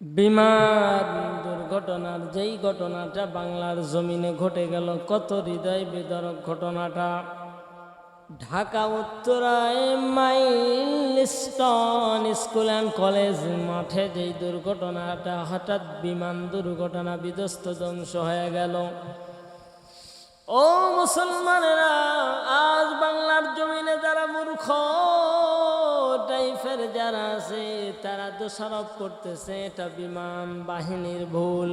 বিমান দুর্ঘটনার, যেই ঘটনাটা বাংলার জমিনে ঘটে গেল, কত হৃদয় বিদারক ঘটনাটা? ঢাকা, উত্তরায় মাইলস্টন স্কুল অ্যান্ড কলেজ মাঠে যেই দুর্ঘটনাটা, হঠাৎ বিমান দুর্ঘটনা বিধ্বস্ত ধ্বংস হয়ে গেল। ও মুসলমানেরা, আজ বাংলার টাইপের যারা আছে, তারা দোষারোপ করতেছে, এটা বিমান বাহিনীর ভুল।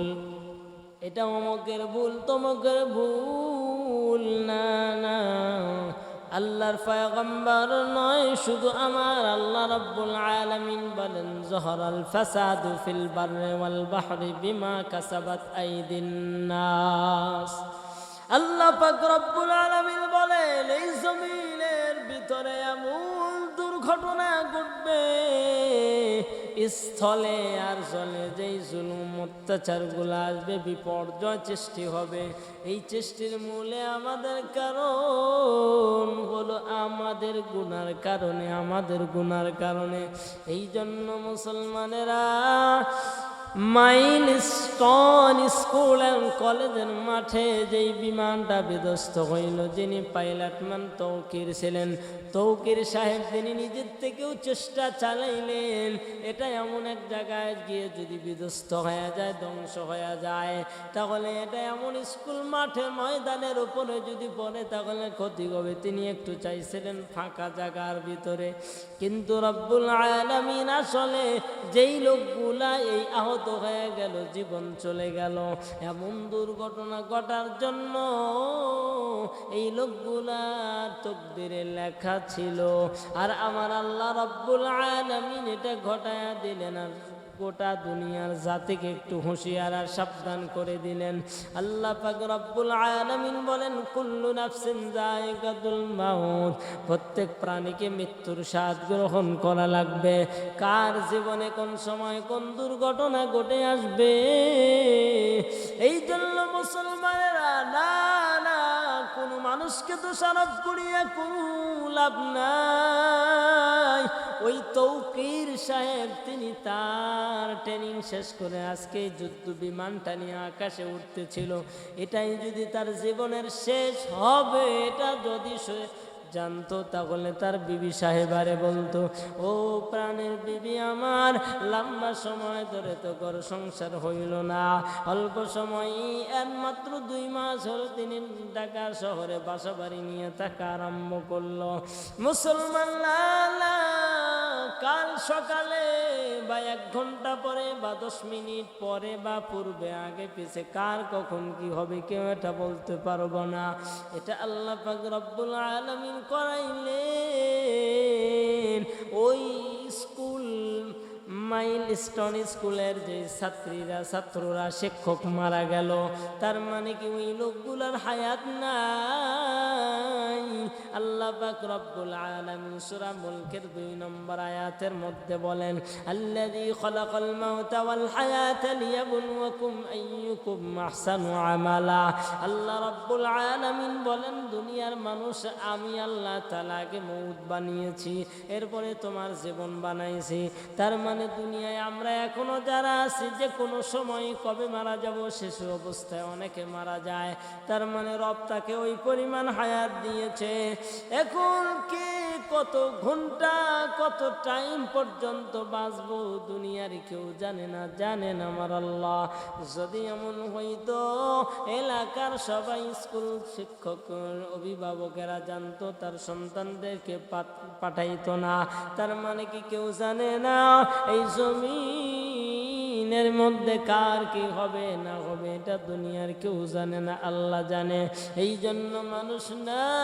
এটা অমকের ভুল, তমকের ভুল, না না। আল্লাহর পয়গম্বর নয়, শুধু আমার আল্লাহ রাব্বুল আলামিন বলেন জহরাল ফাসাদু ফিল বাররি ওয়াল বাহরি বিমা কাসাবাত আইদিন নাস। আল্লাহ পাক রব্বুল আলামিন বলেন, এই জমিনের ভিতরে এমন দুর্ঘটনা ঘটবে। স্থলে আর জলে যেই জুলুম অত্যাচারগুলো আসবে, বিপর্যয় সৃষ্টি হবে। এই সৃষ্টির মূলে আমাদের কারণ হলো আমাদের গুনার কারণে, আমাদের গুনার কারণে। এই জন্য মুসলমানেরা মাইল স্টন স্কুল অ্যান্ড কলেজের মাঠে যেই বিমানটা বিধ্বস্ত হইল, যিনি পাইলটম্যান তৌকির ছিলেন। তৌকির সাহেব তিনি নিজের থেকেও চেষ্টা চালাইলেন, এটা এমন এক জায়গায় গিয়ে যদি বিধ্বস্ত হয়ে যায়, ধ্বংস হয়ে যায়। তাহলে এটা এমন স্কুল মাঠে, ময়দানের উপরে যদি পড়ে, তাহলে ক্ষতি হবে। তিনি একটু চাইছিলেন ফাঁকা জায়গার ভিতরে। কিন্তু রব্বুল আলামিন আসলে যেই লোকগুলা এই আহত হয়ে গেল, জীবন চলে গেল। এমন দুর্ঘটনা ঘটার জন্য এই লোকগুলা তকদিরে লেখা ছিল। আর আমার আল্লাহ রব্বুল আলামিন এটা ঘটায়া দিলেন আর গোটা দুনিয়ার জাতিকে একটু হুঁশিয়ার আর সাবধান করে দিলেন। আল্লাহ পাক রব্বুল আলামিন বলেন, কুল্লু নাফসিন জায়গাতুল মাউত প্রত্যেক প্রাণীকে মৃত্যুর স্বাদ গ্রহণ করা লাগবে। কার জীবনে কোন সময় কোন দুর্ঘটনা ঘটে আসবে। এই জন্য মুসলমানেরা, না না, কোন মানুষকে দোষারোপ করিয়া কোনো লাভ নাই। ওই তৌকির সাহেব, তিনি তার ট্রেনিং শেষ করে আজকে যুদ্ধ বিমানটা নিয়ে আকাশে উঠতেছিল। এটাই যদি তার জীবনের শেষ হবে, এটা যদি সে জানতো, তাহলে তার বিবি সাহেবারে বলতো, ও প্রাণের বিবি আমার, লম্বা সময় ধরে তো ঘর সংসার হইল না। অল্প সময় একমাত্র দুই মাস হল তিনি ঢাকা শহরে বাসা বাড়ি নিয়ে থাকা আরম্ভ করল। মুসলমান কাল সকালে বা এক ঘণ্টা পরে বা দশ মিনিট পরে বা পূর্বে আগে পিছে, কার কখন কি হবে কেউ এটা বলতে পারব না। এটা আল্লাহ পাক রব্বুল আলমিন করাইলেন। ওই স্কুল, মাইল স্টোন স্কুলের যে ছাত্রীরা, ছাত্ররা, শিক্ষক মারা গেল। তার মানে কি ওই লোকগুলার হায়াত নাই? আল্লাহ পাক রব্বুল আলামিন সূরা মুলকের দুই নম্বর আয়াতের মধ্যে বলেন, আল্লাযী খলাকাল মাউতা ওয়াল হায়াতা আইয়ুকুম আহসানু আমালা। আল্লাহ রব্বুল আলামিন বলেন, দুনিয়ার মানুষ, আমি আল্লাহ তাআলাকে মউত বানিয়েছি, এরপরে তোমার জীবন বানাইছি। তার মানে দুনিয়ায় আমরা এখনও যারা আছি, যে কোনো সময় কবে মারা যাব শিশু অবস্থায় অনেকে মারা যায়। তার মানে রব তাকে ওই পরিমাণ হায়াত দিয়েছে। এখন কে কত ঘণ্টা, কত টাইম পর্যন্ত বাঁচবো দুনিয়ার কেউ জানে না, জানেন আমার আল্লাহ। যদি এমন হইতো, এলাকার সবাই স্কুল শিক্ষক, অভিভাবকেরা জানতো, তার সন্তানদেরকে পাঠ- পাঠাইতো না। তার মানে কি কেউ জানে না, এই জমিনের মধ্যে কার কি হবে না হবে, এটা দুনিয়ার কেউ জানে না, আল্লাহ জানে। এই জন্য মানুষ না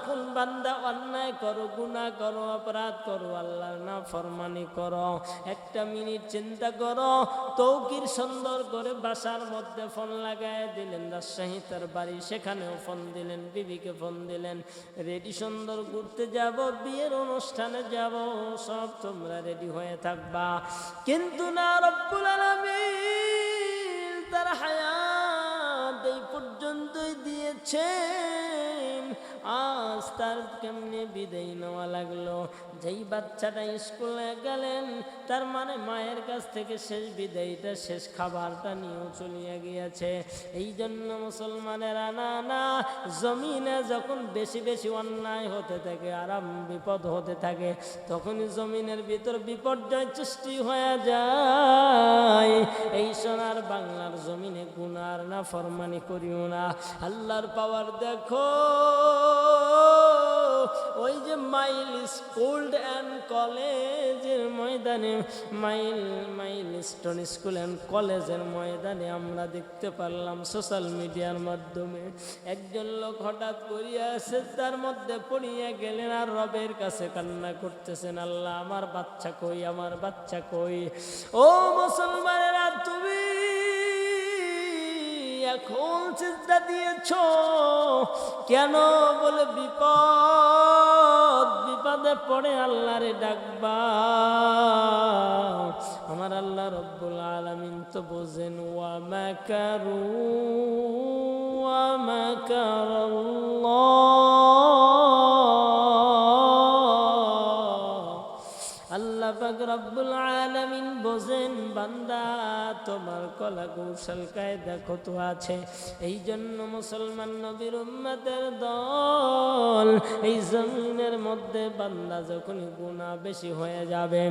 যখন বান্দা অন্যায় করো, গুনাহ করো, অপরাধ করো, আল্লাহর না ফরমানি করো, একটা মিনিট চিন্তা করো, তৌকির সুন্দর করে বাসার মধ্যে ফোন লাগায় দিলেন, রাজশাহী তার বাড়ি, সেখানেও ফোন দিলেন, বিবিকে ফোন দিলেন, রেডি সুন্দর ঘুরতে যাব, বিয়ের অনুষ্ঠানে যাব, সব তোমরা রেডি হয়ে থাকবা। কিন্তু না রব্বুল তার হায়াত এই পর্যন্তই দিয়েছেন আজ তার কেমনে বিদায় নেওয়া লাগল যেই বাচ্চাটা স্কুলে গেলেন, তার মানে মায়ের কাছ থেকে শেষ বিদায়টা, শেষ খাবারটা নিয়েও চলিয়া গিয়েছে। এই জন্য মুসলমানেরা না না, জমিনে যখন বেশি বেশি অন্যায় হতে থাকে, আরাম, বিপদ হতে থাকে, তখনই জমিনের ভিতর বিপর্যয় সৃষ্টি হয়ে যায়। এই সোনার বাংলার জমিনে গুনার না ফরমানি করিও না। আল্লাহর পাওয়ার দেখো। ওই যে মাইল স্কুল অ্যান্ড কলেজের ময়দানে, mile milestone school and কলেজের ময়দানে আমরা দেখতে পারলাম সোশ্যাল মিডিয়ার মাধ্যমে। একজন লোক হঠাৎ করিয়া এসে তার মধ্যে পড়িয়া গেলেন আর রবের কাছে কান্না করতেছেন, আল্লাহ, আমার বাচ্চা কই, আমার বাচ্চা কই? ও মুসলমানেরা এখন চিন্তা দিয়েছ? কেন বলে বিপদ? বিপদে পড়ে আল্লাহরে ডাকবা। আমার আল্লাহ রব্বুল আলমিন তো বোঝেন, ওয়া মাকারু, ওয়া মাকারাল্লাহ। পাক রব্বুল আলামিন বোঝেন, বান্দা, তোমার কলা কৌশল, কায়দা কত আছে? এই জন্য মুসলমান নবীর উম্মতের দল এই জমিনের মধ্যে বান্দা যখন গুণা বেশি হয়ে যাবে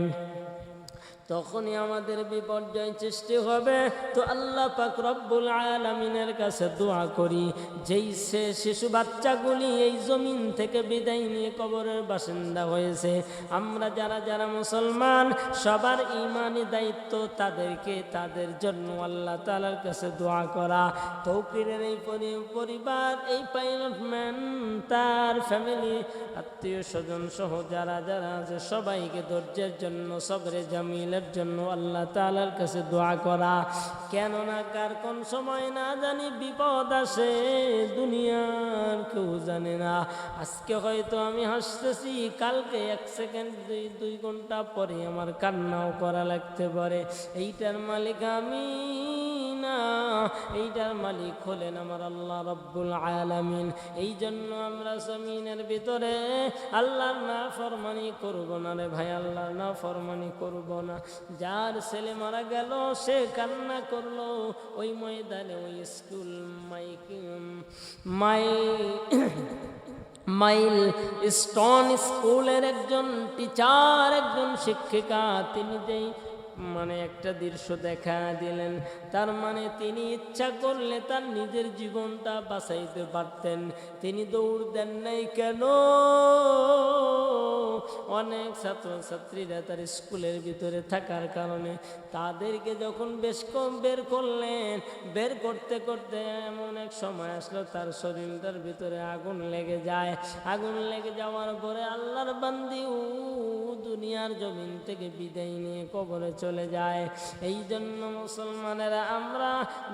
তখনই আমাদের বিপর্যয় সৃষ্টি হবে। তো আল্লাহ পাক রব্বুল আলমিনের কাছে দোয়া করি, যেই সে শিশু বাচ্চাগুলি এই জমিন থেকে বিদায় নিয়ে কবরের বাসিন্দা হয়েছে, আমরা যারা যারা মুসলমান, সবার ইমানি দায়িত্ব তাদেরকে, তাদের জন্য আল্লাহ তালার কাছে দোয়া করা। তৌকিরের এই পরি- পরিবার, এই পাইলট ম্যান, তার ফ্যামিলি, আত্মীয় স্বজন সহ যারা যারা আছে, সবাইকে ধৈর্যের জন্য সবরে জামিলের জন্য আল্লাহ তালার কাছে দোয়া করা। কেননা কার কোন সময় না জানি বিপদ আসে, দুনিয়ার কেউ জানে না। আজকে হয়তো আমি হাসতেছি, কালকে এক সেকেন্ড দুই দুই ঘণ্টা পরে আমার কান্নাও করা লাগতে পারে। এইটার মালিক আমি। এইটার মালিক হলেন আমার আল্লাহ রব্বুল আলামিন। এই জন্য আমরা জমিনের ভিতরে আল্লাহর না ফরমানি করব না রে ভাই, আল্লাহর না ফরমানি করব না। যার ছেলে মারা গেল, সে কান্না করল। ওই ময়দানে ওই স্কুল মাইক মাই মাইল স্টোন স্কুলের একজন টিচার, একজন শিক্ষিকা, তিনি যেই মানে একটা দৃশ্য দেখা দিলেন। তার মানে তিনি ইচ্ছা করলে তার নিজের জীবনটা বাঁচাইতে পারতেন। তিনি দৌড় দেন নাই কেন? অনেক ছাত্রছাত্রীরা তার স্কুলের ভিতরে থাকার কারণে তাদেরকে যখন বেশ কম বের করলেন, বের করতে করতে এমন এক সময় আসলো, তার শরীরটার ভিতরে আগুন লেগে যায়। আগুন লেগে যাওয়ার পরে আল্লাহর বান্দি দুনিয়ার জমিন থেকে বিদায় নিয়ে কবরে চলে যায়। এই জন্য মুসলমানেরা, আমরা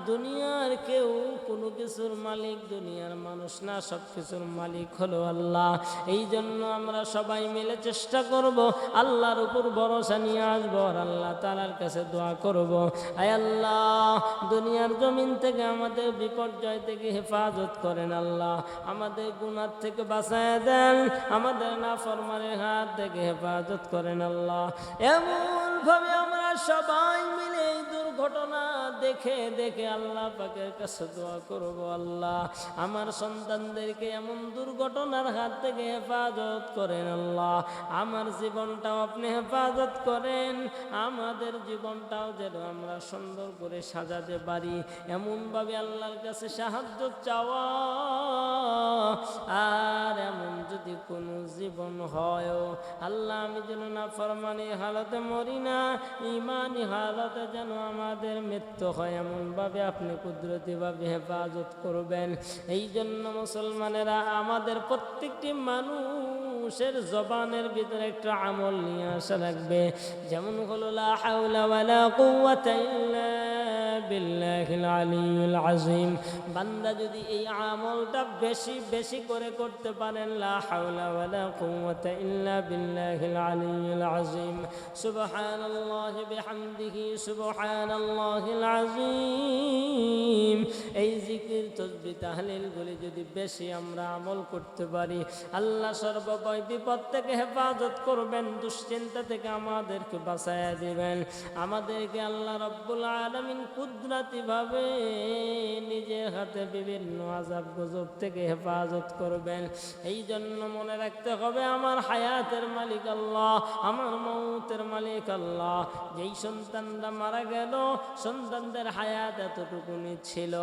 দুনিয়ার কেউ, কোনো কিছুর মালিক, দুনিয়ার মানুষ না, সব কিছুর মালিক হলো আল্লাহ। এই জন্য আমরা সবাই মিলে চেষ্টা করব, আল্লাহর উপর ভরসা নিয়ে আসব আর আল্লাহ তালার কাছে দোয়া করব। আয় আল্লাহ, দুনিয়ার জমিন থেকে আমাদের বিপর্যয় থেকে হেফাজত করেন আল্লাহ। আমাদের গুনার থেকে বাঁচায় দেন, আমাদের না ফরমানের হাত থেকে হেফাজত করেন আল্লাহ। এমন ভাবে আমরা সবাই মিলে এই দুর্ঘটনা দেখে দেখে আল্লাহ পাকের কাছে দোয়া করব আল্লাহ। আমার সন্তানদেরকে এমন দুর্ঘটনার হাত থেকে হেফাজত করেন আল্লাহ। আমার জীবনটাও আপনি হেফাজত করেন। আমাদের জীবনটাও যেন আমরা সুন্দর করে সাজাতে পারি। এমনভাবে আল্লাহর কাছে সাহায্য চাওয়া। আর এমন যদি কোনো জীবন হয় আল্লাহ, আমি যেন না ফরমানি হালতে মরি না ইমানি হালতে যেন আমাদের মৃত্যু হয়, এমনভাবে আপনি কুদরতিভাবে হেফাজত করবেন। এই জন্য মুসলমানেরা আমাদের প্রত্যেকটি মানুষের জবানের ভিতরে একটা আমল নিয়ে আসা লাগবে। যেমন হলো, লা হাওলা ওয়ালা কুওয়াতা ইল্লা বান্দা যদি এই আমলটা বেশি বেশি করে করতে পারেন আযীম। এই জিকির তসবিহ তাহলিলগুলি যদি বেশি আমরা আমল করতে পারি, আল্লাহ সর্বভয় বিপদ থেকে হেফাজত করবেন, দুশ্চিন্তা থেকে আমাদেরকে বাঁচাইয়া দিবেন। আমাদেরকে আল্লাহ রব্বুল আলমিন কুদরাতিভাবে নিজের হাতে বিভিন্ন আজাব গজব থেকে হেফাজত করবেন। এই জন্য মনে রাখতে হবে, আমার হায়াতের মালিক আল্লাহ, আমার মৌতের মালিক আল্লাহ। যেই সন্তানরা মারা গেল, সন্তানদের হায়াত এতটুকুনি ছিল।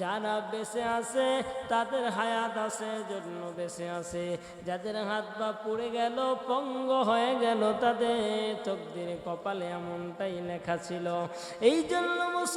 যারা বেঁচে আছে, তাদের হায়াত আছে, জন্য বেঁচে আছে। যাদের হাত বা পুড়ে গেল, পঙ্গ হয়ে গেল, তাদের তকদিরে কপালে এমনটাই লেখা ছিল। এই জন্য মুসলমান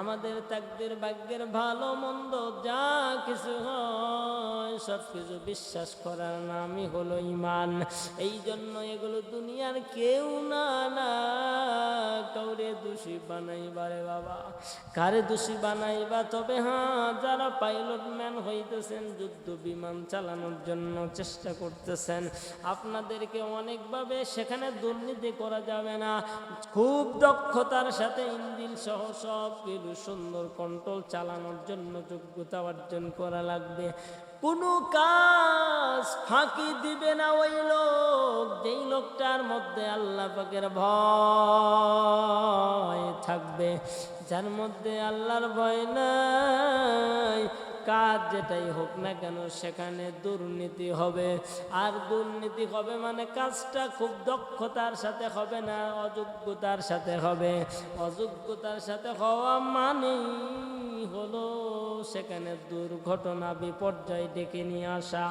আমাদের তাকদির ভাগ্যের ভালো মন্দ যা কিছু হয়, সব কিছু বিশ্বাস করার নামই হলো ইমান এই জন্য এগুলো দুনিয়ার কেউ না না, কাউরে দোষী বানাইবারে বাবা। কারে দোষী বানাইবা? তবে হ্যাঁ যারা পাইলট ম্যান হইতেছেন, যুদ্ধ বিমান চালানোর জন্য চেষ্টা করতেছেন। আপনাদেরকে অনেকভাবে সেখানে দুর্নীতি করা যাবে না। খুব দক্ষতার সাথে ইঞ্জিন সহ সব কিছু সুন্দর কন্ট্রোল চালানোর জন্য যোগ্যতা অর্জন করা লাগবে। কোনো কাজ ফাঁকি দিবে না ওই লোক, যেই লোকটার মধ্যে আল্লাহ পাকের ভয় থাকবে। যার মধ্যে আল্লাহর ভয় নাই কাজ যেটাই হোক না কেন, সেখানে দুর্নীতি হবে। আর দুর্নীতি হবে মানে কাজটা খুব দক্ষতার সাথে হবে না, অযোগ্যতার সাথে হবে। অযোগ্যতার সাথে হওয়া মানেই হলো সেখানে দুর্ঘটনা, বিপর্যয় ডেকে নিয়ে আসা।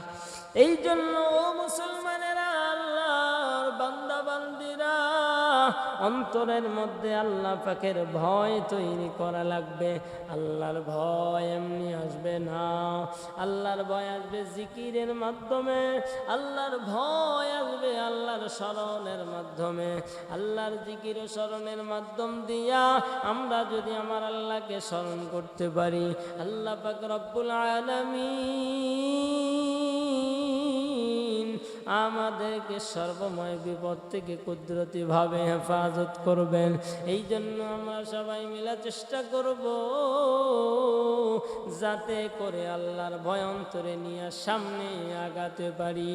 এই জন্য মুসলমানেরা আল্লাহর বান্দা বান্দিরা অন্তরের মধ্যে আল্লাহ পাকের ভয় তৈরি করা লাগবে। আল্লাহর ভয় এমনি আসবে না। আল্লাহর ভয় আসবে জিকিরের মাধ্যমে। আল্লাহর ভয় আসবে আল্লাহর স্মরণের মাধ্যমে। আল্লাহর জিকির স্মরণের মাধ্যম দিয়া আমরা যদি আমার আল্লাহকে স্মরণ করতে পারি, আল্লাহ পাক রব্বুল আলামিন আমাদেরকে সর্বময় বিপদ থেকে কুদরতিভাবে হেফাজত করবেন। এই জন্য আমরা সবাই মিলে চেষ্টা করব যাতে করে আল্লাহর ভয়ন্তরে নিয়ে সামনে আগাতে পারি।